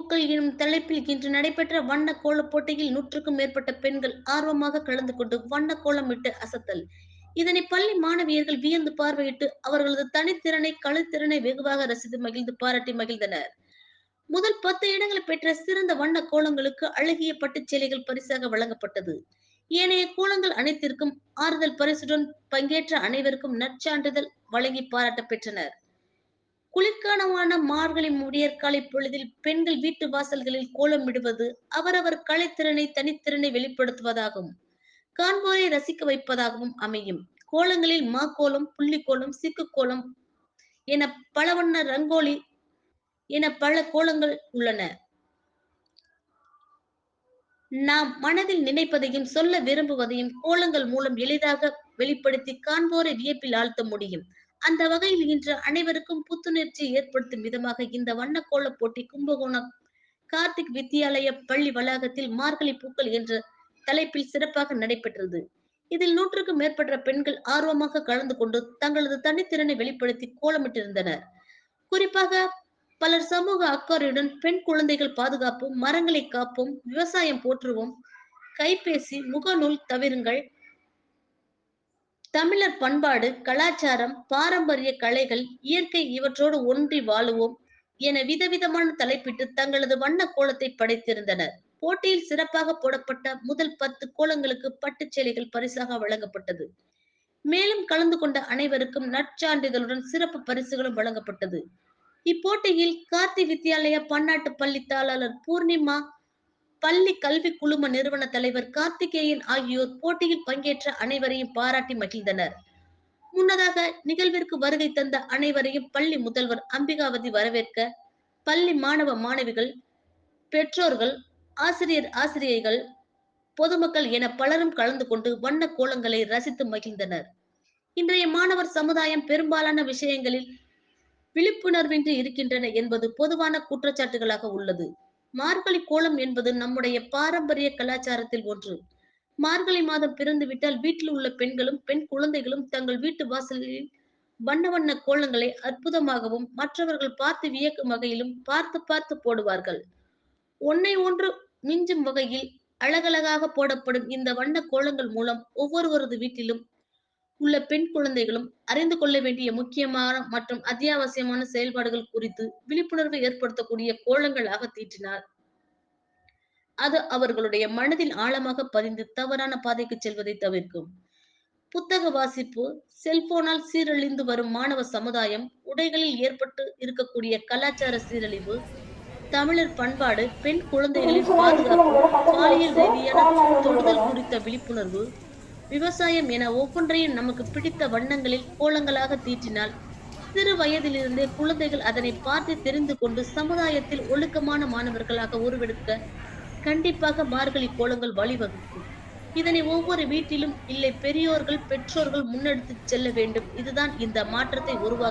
எனும் தலைப்பில் இன்று நடைபெற்ற வண்ண கோல போட்டியில் நூற்றுக்கும் மேற்பட்ட பெண்கள் ஆர்வமாக கலந்து கொண்டு வண்ண கோலமிட்டு அசத்தல். இதனை பள்ளி மாணவியர்கள் வியந்து பார்வையிட்டு அவர்களது தனித்திறனை கலைத்திறனை வெகுவாக ரசித்து மகிழ்ந்து பாராட்டி மகிழ்ந்தனர். முதல் பத்து இடங்களை பெற்ற சிறந்த வண்ண கோலங்களுக்கு அழகிய பட்டுச் சேலைகள் பரிசாக வழங்கப்பட்டது. ஏனைய கோலங்கள் அனைத்திற்கும் ஆறுதல் பரிசுடன் பங்கேற்ற அனைவருக்கும் நற்சான்றிதழ் வழங்கி பாராட்ட பெற்றனர். குளிர்காலமான மார்கழி முடியற்காலை பொழுதில் பெண்கள் வீட்டு வாசல்களில் கோலமிடுவது அவரவர் கலைத்திறனை தனித்திறனை வெளிப்படுத்துவதாகவும் காண்போரை ரசிக்க வைப்பதாகவும் அமையும். கோலங்களில் மா கோலம் புள்ளி கோலம் சிக்கு கோலம் என பல வண்ண ரங்கோலி என பல கோலங்கள் உள்ளன. நாம் மனதில் நினைப்பதையும் சொல்ல விரும்புவதையும் கோலங்கள் மூலம் எளிதாக வெளிப்படுத்தி காண்போரை வியப்பில் ஆழ்த்த முடியும். அந்த வகையில் இன்று அனைவருக்கும் புத்துணர்ச்சி ஏற்படுத்தும் விதமாக இந்த வண்ணக்கோள போட்டி கும்பகோணம் கார்த்திக் வித்யாலய பள்ளி வளாகத்தில் மார்கழி பூக்கள் என்ற தலைப்பில் சிறப்பாக நடைபெற்றது. இதில் நூற்றுக்கும் மேற்பட்ட பெண்கள் ஆர்வமாக கலந்து கொண்டு தங்களது தனித்திறனை வெளிப்படுத்தி கோலமிட்டிருந்தனர். குறிப்பாக பலர் சமூக அக்கறையுடன் பெண் குழந்தைகள் பாதுகாப்பும் மரங்களை காப்போம் விவசாயம் போற்றுவோம் கைபேசி முகநூல் தவிருங்கள் தமிழர் பண்பாடு கலாச்சாரம் பாரம்பரிய கலைகள் இயற்கை இவற்றோடு ஒன்றி வாழுவோம் என விதவிதமான தலைப்பிட்டு தங்களது வண்ண கோலத்தை படைத்திருந்தனர். போட்டியில் சிறப்பாக போடப்பட்ட முதல் பத்து கோலங்களுக்கு பட்டுச் சேலைகள் பரிசாக வழங்கப்பட்டது. மேலும் கலந்து கொண்ட அனைவருக்கும் நற்சான்றிதழுடன் சிறப்பு பரிசுகளும் வழங்கப்பட்டது. இப்போட்டியில் கார்த்தி வித்யாலய பன்னாட்டு பள்ளி தாளர் பூர்ணிமா பள்ளி கல்வி குழும நிறுவன தலைவர் கார்த்திகேயன் ஆகியோர் போட்டியில் பங்கேற்ற அனைவரையும் பாராட்டி மகிழ்ந்தனர். முன்னதாக நிகழ்விற்கு வருகை தந்த அனைவரையும் பள்ளி முதல்வர் அம்பிகாவதி வரவேற்க பள்ளி மாணவ மாணவிகள் பெற்றோர்கள் ஆசிரியர் ஆசிரியைகள் பொதுமக்கள் என பலரும் கலந்து கொண்டு வண்ண கோலங்களை ரசித்து மகிழ்ந்தனர். இன்றைய மாணவர் சமுதாயம் பெரும்பாலான விஷயங்களில் விழிப்புணர்வின்றி இருக்கின்றன என்பது பொதுவான குற்றச்சாட்டுகளாக உள்ளது. மார்கழி கோலம் என்பது நம்முடைய பாரம்பரிய கலாச்சாரத்தில் ஒன்று. மார்கழி மாதம் பிறந்து விட்டால் வீட்டில் உள்ள பெண்களும் பெண் குழந்தைகளும் தங்கள் வீட்டு வாசலில் வண்ண வண்ண கோலங்களை அற்புதமாகவும் மற்றவர்கள் பார்த்து வியக்கும் வகையிலும் பார்த்து பார்த்து போடுவார்கள். ஒன்னை ஒன்று மிஞ்சும் வகையில் அழகழகாக போடப்படும் இந்த வண்ண கோலங்கள் மூலம் ஒவ்வொருவரது வீட்டிலும் உள்ள பெண் குழந்தைகளும் அறிந்து கொள்ள வேண்டிய முக்கியமான மற்றும் அத்தியாவசியமான செயல்பாடுகள் குறித்து விழிப்புணர்வு ஏற்படுத்தக்கூடிய கோலங்களாக தீட்டினார் அது அவர்களுடைய மனதில் ஆழமாக பதிந்து தவறான பாதைக்கு செல்வதை தவிர்க்கும். புத்தக வாசிப்பு செல்போனால் சீரழிந்து வரும் மாணவ சமுதாயம் உடைகளில் ஏற்பட்டு இருக்கக்கூடிய கலாச்சார சீரழிவு தமிழர் பண்பாடு பெண் குழந்தைகளின் பாதுகாப்பு பாலியல் ரீதியான தொடுதல் குறித்த விழிப்புணர்வு விவசாயம் என ஒவ்வொன்றையும் நமக்கு பிடித்த வண்ணங்களில் கோலங்களாக தீற்றினால் சிறு வயதிலிருந்தே குழந்தைகள் அதனை பார்த்து தெரிந்து கொண்டு சமுதாயத்தில் ஒழுக்கமான மாணவர்களாக உருவெடுக்க கண்டிப்பாக மார்கழி கோலங்கள் வழிவகுக்கும். இதனை ஒவ்வொரு வீட்டிலும் இல்லை பெரியோர்கள் பெற்றோர்கள் முன்னெடுத்து செல்ல வேண்டும். இதுதான் இந்த மாற்றத்தை உருவாக்க